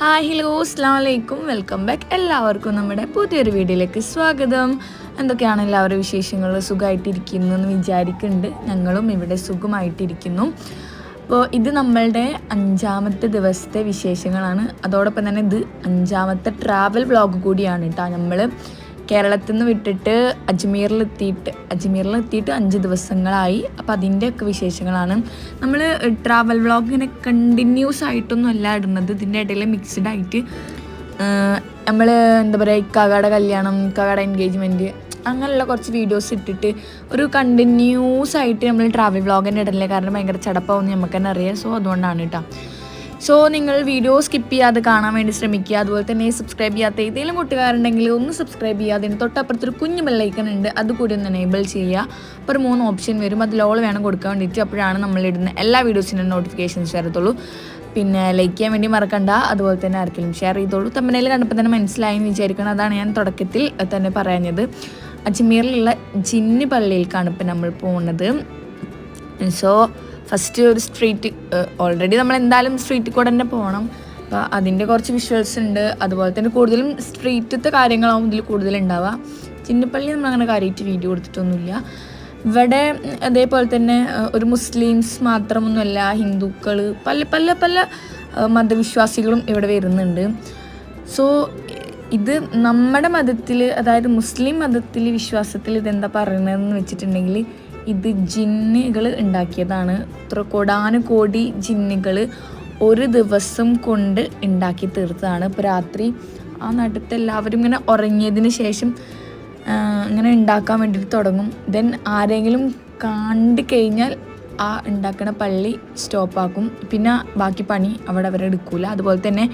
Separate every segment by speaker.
Speaker 1: Hi hello അസ്ലാം വലൈക്കും welcome back എല്ലാവർക്കും നമ്മുടെ പുതിയൊരു വീഡിയോയിലേക്ക് സ്വാഗതം. എന്തൊക്കെയാണ് എല്ലാവരും വിശേഷങ്ങൾ? സുഖമായിട്ടിരിക്കുന്നു എന്ന് വിചാരിക്കുന്നുണ്ട് ഞങ്ങളും ഇവിടെ സുഖമായിട്ടിരിക്കുന്നു. അപ്പോൾ ഇത് നമ്മളുടെ അഞ്ചാമത്തെ ദിവസത്തെ വിശേഷങ്ങളാണ്. അതോടൊപ്പം തന്നെ ഇത് അഞ്ചാമത്തെ ട്രാവൽ വ്ളോഗ് കൂടിയാണ് കേട്ടോ നമ്മൾ കേരളത്തിൽ നിന്ന് വിട്ടിട്ട് അജ്മീറിൽ എത്തിയിട്ട് അജ്മീറിൽ എത്തിയിട്ട് അഞ്ച് ദിവസങ്ങളായി. അപ്പോൾ അതിന്റെയൊക്കെ വിശേഷങ്ങളാണ്. നമ്മൾ ട്രാവൽ വ്ളോഗ് ഇങ്ങനെ കണ്ടിന്യൂസ് ആയിട്ടൊന്നും അല്ല ഇടുന്നത്. ഇതിന്റെ ഇടയിൽ മിക്സ്ഡ് ആയിട്ട് നമ്മൾ എന്താ പറയുക ഇക്കാകയുടെ കല്യാണം ഇക്കാകയുടെ എൻഗേജ്മെന്റ് അങ്ങനെയുള്ള കുറച്ച് വീഡിയോസ് ഇട്ടിട്ട് ഒരു കണ്ടിന്യൂസ് ആയിട്ട് നമ്മൾ ട്രാവൽ വ്ളോഗ് തന്നെ കാരണം ഭയങ്കര ചടപ്പാവുന്നു നമുക്ക് തന്നെ അറിയാം. സോ അതുകൊണ്ടാണ് കേട്ടോ സോ നിങ്ങൾ വീഡിയോ സ്കിപ്പ് ചെയ്യാതെ കാണാൻ വേണ്ടി ശ്രമിക്കുക. അതുപോലെ തന്നെ സബ്സ്ക്രൈബ് ചെയ്യാത്ത ഏതെങ്കിലും കൂട്ടുകാരുണ്ടെങ്കിൽ ഒന്ന് സബ്സ്ക്രൈബ് ചെയ്യുക. അതിന് തൊട്ടപ്പുറത്തൊരു കുഞ്ഞു ബെല്ലൈക്കൺ ഉണ്ട്. അത് കൂടി ഒന്ന് എനേബിൾ ചെയ്യുക. അപ്പോൾ മൂന്ന് ഓപ്ഷൻ വരും. അതിൽ ഓൾ വേണം കൊടുക്കാൻ വേണ്ടിയിട്ട്. അപ്പോഴാണ് നമ്മളിടുന്ന എല്ലാ വീഡിയോസിനും നോട്ടിഫിക്കേഷൻസ് വരത്തുള്ളൂ പിന്നെ ലൈക്ക് ചെയ്യാൻ വേണ്ടി മറക്കണ്ട. അതുപോലെ തന്നെ ആർക്കെങ്കിലും ഷെയർ ചെയ്തോളൂ തമ്മനയിൽ കണ്ടപ്പോൾ തന്നെ മനസ്സിലായി എന്ന് വിചാരിക്കണം. അതാണ് ഞാൻ തുടക്കത്തിൽ തന്നെ പറയുന്നത് അജ്മീറിലുള്ള ജിന്നി പള്ളിയിലേക്കാണ് ഇപ്പം നമ്മൾ പോകുന്നത്. സോ ഫസ്റ്റ് ഒരു സ്ട്രീറ്റ് ഓൾറെഡി നമ്മൾ എന്തായാലും സ്ട്രീറ്റിൽ കൂടെ തന്നെ പോകണം അപ്പോൾ അതിന്റെ കുറച്ച് വിഷ്വൽസ് ഉണ്ട്. അതുപോലെ തന്നെ കൂടുതലും സ്ട്രീറ്റത്തെ കാര്യങ്ങളാവും ഇതിൽ കൂടുതൽ ഉണ്ടാവുക. ചിന്നപ്പള്ളി നമ്മൾ അങ്ങനെ കാര്യമായിട്ട് വീഡിയോ കൊടുത്തിട്ടൊന്നുമില്ല. ഇവിടെ അതേപോലെ തന്നെ ഒരു മുസ്ലിംസ് മാത്രമൊന്നുമല്ല ഹിന്ദുക്കൾ പല പല പല മതവിശ്വാസികളും ഇവിടെ വരുന്നുണ്ട്. സോ ഇത് നമ്മുടെ മതത്തിൽ അതായത് മുസ്ലിം മതത്തിൽ വിശ്വാസത്തിൽ ഇതെന്താ പറയുന്നതെന്ന് വെച്ചിട്ടുണ്ടെങ്കിൽ ഇത് ജിന്നുകൾ ഉണ്ടാക്കിയതാണ്. ഇത്ര കോടാനു കോടി ജിന്നുകൾ ഒരു ദിവസം കൊണ്ട് ഉണ്ടാക്കി തീർത്തതാണ്. ഇപ്പോൾ രാത്രി ആ നാട്ടിലത്തെ എല്ലാവരും ഇങ്ങനെ ഉറങ്ങിയതിന് ശേഷം ഇങ്ങനെ ഉണ്ടാക്കാൻ വേണ്ടിയിട്ട് തുടങ്ങും. ദെൻ ആരെങ്കിലും കണ്ടു കഴിഞ്ഞാൽ ആ ഉണ്ടാക്കുന്ന പള്ളി സ്റ്റോപ്പാക്കും പിന്നെ ബാക്കി പണി അവിടെ അവർ എടുക്കൂല. അതുപോലെ തന്നെ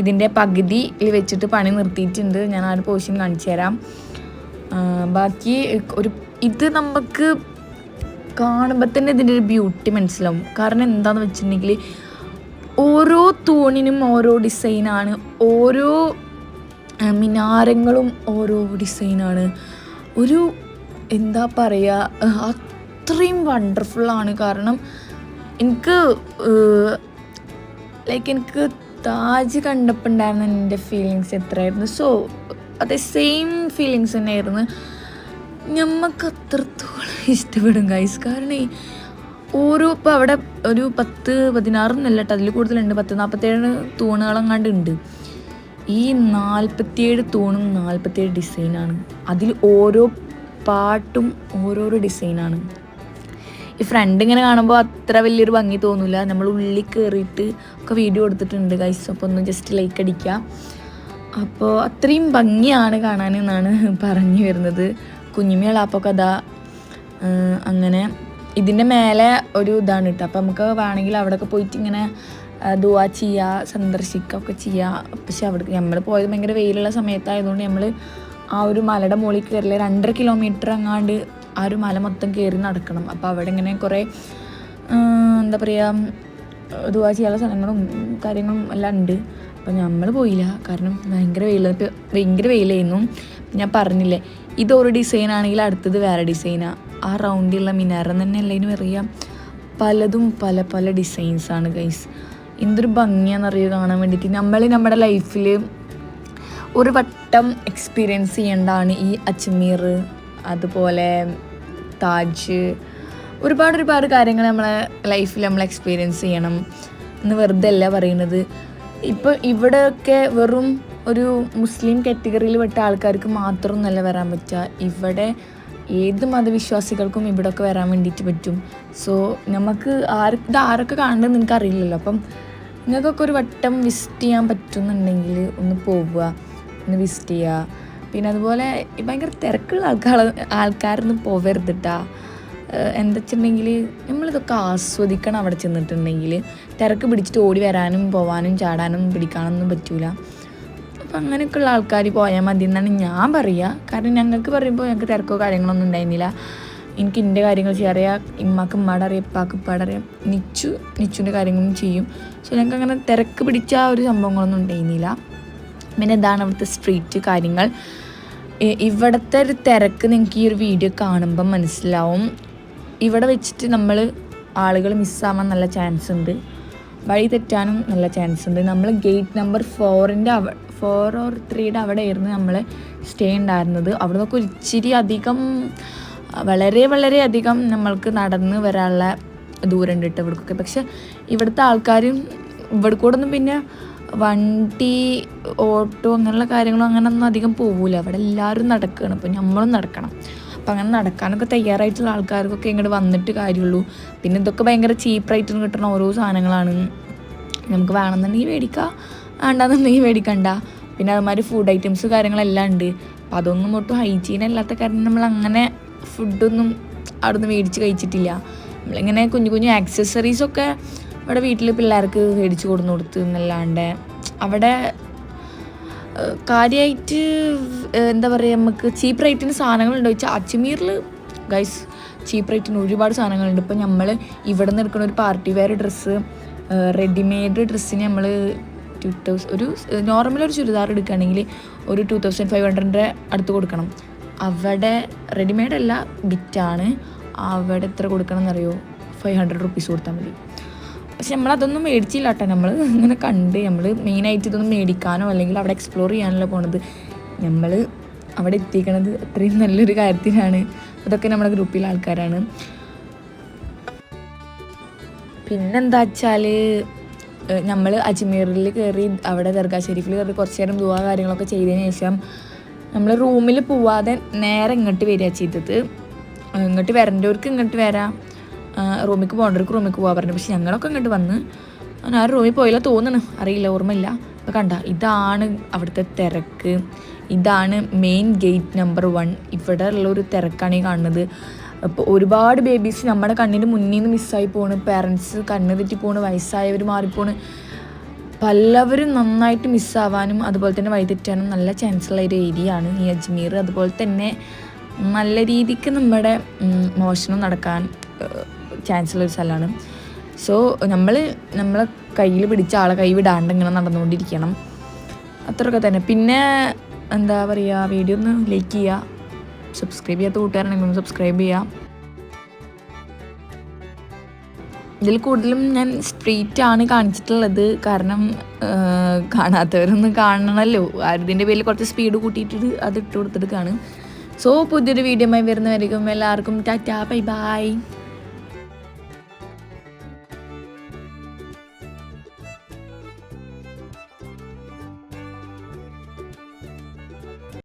Speaker 1: ഇതിന്റെ പകുതിയിൽ വെച്ചിട്ട് പണി നിർത്തിയിട്ടുണ്ട്. ഞാൻ ആ ഒരു പോഷൻ കാണിച്ചു തരാം. ബാക്കി ഒരു ഇത് നമുക്ക് കാണുമ്പോൾ തന്നെ ഇതിന്റെ ഒരു ബ്യൂട്ടി മനസ്സിലാവും. കാരണം എന്താണെന്ന് വെച്ചിട്ടുണ്ടെങ്കിൽ ഓരോ തൂണിനും ഓരോ ഡിസൈനാണ് ഓരോ മിനാരങ്ങളും ഓരോ ഡിസൈനാണ് ഒരു എന്താ പറയുക അത്രയും വണ്ടർഫുള്ളാണ് കാരണം എനിക്ക് ലൈക്ക് എനിക്ക് താജ് കണ്ടപ്പോൾ ഉണ്ടായിരുന്ന എന്റെ ഫീലിങ്സ് എത്രയായിരുന്നു. സോ അതേ സെയിം ഫീലിങ്സ് തന്നെയായിരുന്നു. ഞമ്മക്ക് അത്രത്തോളം ഇഷ്ടപ്പെടും ഗൈസ് കാരണം ഓരോ ഇപ്പോൾ അവിടെ ഒരു പത്ത് പതിനാറൊന്നല്ല കേട്ടോ അതിൽ കൂടുതലുണ്ട്. പത്ത് നാൽപ്പത്തേഴ് തൂണുകളെങ്ങാണ്ട് ഉണ്ട്. ഈ നാൽപ്പത്തിയേഴ് തൂണും നാൽപ്പത്തിയേഴ് ഡിസൈനാണ് അതിൽ ഓരോ പാട്ടും ഓരോരോ ഡിസൈനാണ് ഈ ഫ്രണ്ട് ഇങ്ങനെ കാണുമ്പോൾ അത്ര വലിയൊരു ഭംഗി തോന്നില്ല നമ്മൾ ഉള്ളിൽ കയറിയിട്ട് ഒക്കെ വീഡിയോ എടുത്തിട്ടുണ്ട് ഗൈസ് അപ്പോൾ ഒന്ന് ജസ്റ്റ് ലൈക്ക് അടിക്കുക അപ്പോൾ അത്രയും ഭംഗിയാണ് കാണാനെന്നാണ് പറഞ്ഞു വരുന്നത്. കുഞ്ഞുമിളാപ്പോൾ കഥ അങ്ങനെ ഇതിന്റെ മേലെ ഒരു ഇതാണ് കേട്ടോ അപ്പോൾ നമുക്ക് വേണമെങ്കിൽ അവിടെയൊക്കെ പോയിട്ട് ഇങ്ങനെ ദുവാ ചെയ്യുക സന്ദർശിക്കുക ഒക്കെ ചെയ്യുക പക്ഷെ അവിടെ നമ്മൾ പോയത് ഭയങ്കര വെയിലുള്ള സമയത്തായതുകൊണ്ട് നമ്മൾ ആ ഒരു മലയുടെ മുകളിൽ കയറില്ല രണ്ടര കിലോമീറ്റർ അങ്ങാണ്ട് ആ ഒരു മല മൊത്തം കയറി നടക്കണം. അപ്പോൾ അവിടെ ഇങ്ങനെ കുറേ എന്താ പറയുക ദുവാ ചെയ്യാനുള്ള സ്ഥലങ്ങളും കാര്യങ്ങളും എല്ലാം ഉണ്ട്. അപ്പോൾ നമ്മൾ പോയില്ല. കാരണം ഭയങ്കര വെയിൽ ഭയങ്കര വെയിലായിരുന്നു. ഞാൻ പറഞ്ഞില്ലേ ഇതൊരു ഡിസൈൻ ആണെങ്കിൽ അടുത്തത് വേറെ ഡിസൈനാണ് ആ. റൗണ്ടിലുള്ള മിനാരം തന്നെ എല്ലാവരും അറിയാം. പലതും പല പല ഡിസൈൻസാണ് ഗൈസ് എന്തൊരു ഭംഗിയാണെന്നറിയുക കാണാൻ വേണ്ടിയിട്ട്. നമ്മൾ നമ്മുടെ ലൈഫിൽ ഒരു വട്ടം എക്സ്പീരിയൻസ് ചെയ്യേണ്ടതാണ് ഈ അജ്മീർ അതുപോലെ താജ്. ഒരുപാട് ഒരുപാട് കാര്യങ്ങൾ നമ്മളെ ലൈഫിൽ നമ്മൾ എക്സ്പീരിയൻസ് ചെയ്യണം എന്ന് വെറുതെ അല്ല പറയുന്നത് ഇപ്പോൾ ഇവിടെയൊക്കെ വെറും ഒരു മുസ്ലിം കാറ്റഗറിയിൽ പെട്ട ആൾക്കാർക്ക് മാത്രമൊന്നുമല്ല വരാൻ പറ്റുക. ഇവിടെ ഏത് മതവിശ്വാസികൾക്കും ഇവിടെയൊക്കെ വരാൻ വേണ്ടിയിട്ട് പറ്റും. സോ നമുക്ക് ആര് ഇത് ആരൊക്കെ കാണണമെന്ന് നിനക്ക് അറിയില്ലല്ലോ അപ്പം നിങ്ങൾക്കൊക്കെ ഒരു വട്ടം വിസിറ്റ് ചെയ്യാൻ പറ്റുന്നുണ്ടെങ്കിൽ ഒന്ന് പോവുക. ഒന്ന് വിസിറ്റ് ചെയ്യുക പിന്നെ അതുപോലെ ഭയങ്കര തിരക്കുള്ള ആൾക്കാർ ആൾക്കാരൊന്നും പോവരുത് കേട്ടാ എന്താ വെച്ചിട്ടുണ്ടെങ്കിൽ നമ്മളിതൊക്കെ ആസ്വദിക്കണം അവിടെ ചെന്നിട്ടുണ്ടെങ്കിൽ. തിരക്ക് പിടിച്ചിട്ട് ഓടി വരാനും പോവാനും ചാടാനും പിടിക്കാനൊന്നും പറ്റൂല. അങ്ങനെയൊക്കെയുള്ള ആൾക്കാർ പോയാൽ മതി എന്നാണ് ഞാൻ പറയുക കാരണം ഞങ്ങൾക്ക് പറയുമ്പോൾ ഞങ്ങൾക്ക് തിരക്കോ കാര്യങ്ങളൊന്നും ഉണ്ടായിരുന്നില്ല. എനിക്ക് എന്റെ കാര്യങ്ങൾ ചെയ്യാൻ അറിയാം ഇമ്മാക്ക് ഉമ്മാടെ അറിയാം ഇപ്പാക്ക് ഉപ്പാടെ അറിയാം. നിച്ചു നിച്ചുവിന്റെ കാര്യങ്ങളും ചെയ്യും. സോ ഞങ്ങൾക്ക് അങ്ങനെ തിരക്ക് പിടിച്ച ഒരു സംഭവങ്ങളൊന്നും ഉണ്ടായിരുന്നില്ല. പിന്നെ എന്താണ് അവിടുത്തെ സ്ട്രീറ്റ് കാര്യങ്ങൾ. ഇവിടുത്തെ ഒരു തിരക്ക് നിങ്ങൾക്ക് ഈ ഒരു വീഡിയോ കാണുമ്പം മനസ്സിലാവും. ഇവിടെ വെച്ചിട്ട് നമ്മൾ ആളുകൾ മിസ്സാവാൻ നല്ല ചാൻസ് ഉണ്ട്. വഴി തെറ്റാനും നല്ല ചാൻസ് ഉണ്ട്. നമ്മൾ ഗേറ്റ് നമ്പർ ഫോറിന്റെ അവ ഫോർ ഓർ ത്രീയുടെ അവിടെ ആയിരുന്നു നമ്മൾ സ്റ്റേ ഉണ്ടായിരുന്നത്. അവിടെ നിന്നൊക്കെ ഇച്ചിരി അധികം വളരെ വളരെ അധികം നമ്മൾക്ക് നടന്ന് വരാനുള്ള ദൂരം ഉണ്ട് ഇവിടേക്കൊക്കെ. പക്ഷെ ഇവിടുത്തെ ആൾക്കാരും ഇവിടെ കൂടെ ഒന്നും പിന്നെ വണ്ടി ഓട്ടോ അങ്ങനെയുള്ള കാര്യങ്ങളും അങ്ങനെ ഒന്നും അധികം പോകില്ല അവിടെ എല്ലാവരും നടക്കുകയാണ് അപ്പോൾ നമ്മളും നടക്കണം. അപ്പം അങ്ങനെ നടക്കാനൊക്കെ തയ്യാറായിട്ടുള്ള ആൾക്കാർക്കൊക്കെ ഇങ്ങോട്ട് വന്നിട്ട് കാര്യമുള്ളൂ. പിന്നെ ഇതൊക്കെ ഭയങ്കര ചീപ്പ് റേറ്റിന് കിട്ടുന്ന ഓരോ സാധനങ്ങളാണ്. നമുക്ക് വേണമെന്നുണ്ടെങ്കിൽ മേടിക്കാം. വേണ്ടാന്നുണ്ടെങ്കിൽ മേടിക്കണ്ട. പിന്നെ അതുമാതിരി ഫുഡ് ഐറ്റംസ് കാര്യങ്ങളെല്ലാം ഉണ്ട്. അപ്പം അതൊന്നും ഒട്ടും ഹൈജീൻ അല്ലാത്ത കാരണം നമ്മൾ അങ്ങനെ ഫുഡൊന്നും അവിടെ നിന്ന് മേടിച്ച് കഴിച്ചിട്ടില്ല. നമ്മളിങ്ങനെ കുഞ്ഞു കുഞ്ഞു ആക്സസറീസൊക്കെ ഇവിടെ വീട്ടിൽ പിള്ളേർക്ക് മേടിച്ച് കൊടുന്നു കൊടുത്തു എന്നല്ലാണ്ട് അവിടെ കാര്യമായിട്ട് എന്താ പറയുക നമുക്ക് ചീപ്പ് റേറ്റിന് സാധനങ്ങളുണ്ടോ വെച്ചാൽ അജ്മീറിൽ ഗൈസ് ചീപ്പ് റേറ്റിന് ഒരുപാട് സാധനങ്ങളുണ്ട്. ഇപ്പം നമ്മൾ ഇവിടെ നിന്ന് എടുക്കുന്ന ഒരു പാർട്ടി വെയർ ഡ്രസ്സ് റെഡിമെയ്ഡ് ഡ്രസ്സിന് നമ്മൾ ടു തൗസൻഡ് ഒരു നോർമൽ ഒരു ചുരിദാർ എടുക്കുകയാണെങ്കിൽ ഒരു ടു തൗസൻഡ് ഫൈവ് ഹൺഡ്രഡിന്റെ അടുത്ത് കൊടുക്കണം. അവിടെ റെഡിമെയ്ഡ് അല്ല ബിറ്റാണ് അവിടെ എത്ര കൊടുക്കണം എന്നറിയോ ഫൈവ് ഹൺഡ്രഡ് റുപ്പീസ് കൊടുത്താൽ മതി. പക്ഷെ നമ്മളതൊന്നും മേടിച്ചില്ല കേട്ടോ. നമ്മൾ ഇങ്ങനെ കണ്ട് നമ്മൾ മെയിനായിട്ട് ഇതൊന്നും മേടിക്കാനോ അല്ലെങ്കിൽ അവിടെ എക്സ്പ്ലോർ ചെയ്യാനല്ലോ പോണത്. നമ്മൾ അവിടെ എത്തിക്കണത് അത്രയും നല്ലൊരു കാര്യത്തിനാണ്. അതൊക്കെ നമ്മുടെ ഗ്രൂപ്പിലെ ആൾക്കാരാണ്. പിന്നെന്താ വെച്ചാൽ നമ്മൾ അജ്മീറിൽ കയറി അവിടെ ദർഗാശ്ശേരിക്കിൽ കയറി കുറച്ച് നേരം ദുവാ കാര്യങ്ങളൊക്കെ ചെയ്തതിന് ശേഷം നമ്മൾ റൂമിൽ പോവാതെ നേരെ ഇങ്ങോട്ട് വരിക ചെയ്തത്. ഇങ്ങോട്ട് വരേണ്ടവർക്ക് ഇങ്ങോട്ട് വരാം. റൂമിക്ക് പോകേണ്ടവർക്ക് റൂമിക്ക് പോകാൻ പറഞ്ഞു. പക്ഷെ ഞങ്ങളൊക്കെ ഇങ്ങോട്ട് വന്ന് ഞാൻ റൂമിൽ പോയില്ല തോന്നണ്. അറിയില്ല ഓർമ്മയില്ല. അപ്പോൾ കണ്ട ഇതാണ് അവിടുത്തെ തിരക്ക്. ഇതാണ് മെയിൻ ഗേറ്റ് നമ്പർ വൺ ഇവിടെ ഉള്ള ഒരു തിരക്കാണ് ഈ കാണുന്നത്. അപ്പോൾ ഒരുപാട് ബേബീസ് നമ്മുടെ കണ്ണിന് മുന്നിൽ നിന്ന് മിസ്സായി പോണ്. പേരൻസ് കണ്ണ് തെറ്റി പോണ് വയസ്സായവർ മാറിപ്പോണ്. പലവരും നന്നായിട്ട് മിസ്സാവാനും അതുപോലെ തന്നെ വഴിതെറ്റാനും നല്ല ചാൻസുള്ള ഒരു ഏരിയയാണ് ഈ അജ്മീർ. അതുപോലെ തന്നെ നല്ല രീതിക്ക് നമ്മുടെ മോഷണം നടക്കാൻ ചാൻസുള്ള ഒരു സ്ഥലമാണ്. സോ നമ്മൾ നമ്മളെ കയ്യിൽ പിടിച്ച ആളെ കൈ വിടാണ്ട് ഇങ്ങനെ നടന്നുകൊണ്ടിരിക്കണം. അത്രയൊക്കെ തന്നെ. പിന്നെ എന്താ പറയുക വീഡിയോ ഒന്ന് ലൈക്ക് ചെയ്യുക. സബ്സ്ക്രൈബ് ചെയ്യാത്ത കൂട്ടുകാരാണെങ്കിൽ ഒന്ന് സബ്സ്ക്രൈബ് ചെയ്യാം. ഇതിൽ കൂടുതലും ഞാൻ സ്ട്രീറ്റ് ആണ് കാണിച്ചിട്ടുള്ളത്. കാരണം കാണാത്തവരൊന്നും കാണണമല്ലോ. ആരുതിന്റെ പേരിൽ കുറച്ച് സ്പീഡ് കൂട്ടിയിട്ട് അത് ഇട്ട് കൊടുത്തിട്ട് കാണും സോ പുതിയൊരു വീഡിയോ ആയി വരുന്നവരിക്കും എല്ലാവർക്കും ടാറ്റാ ബൈ ബൈ.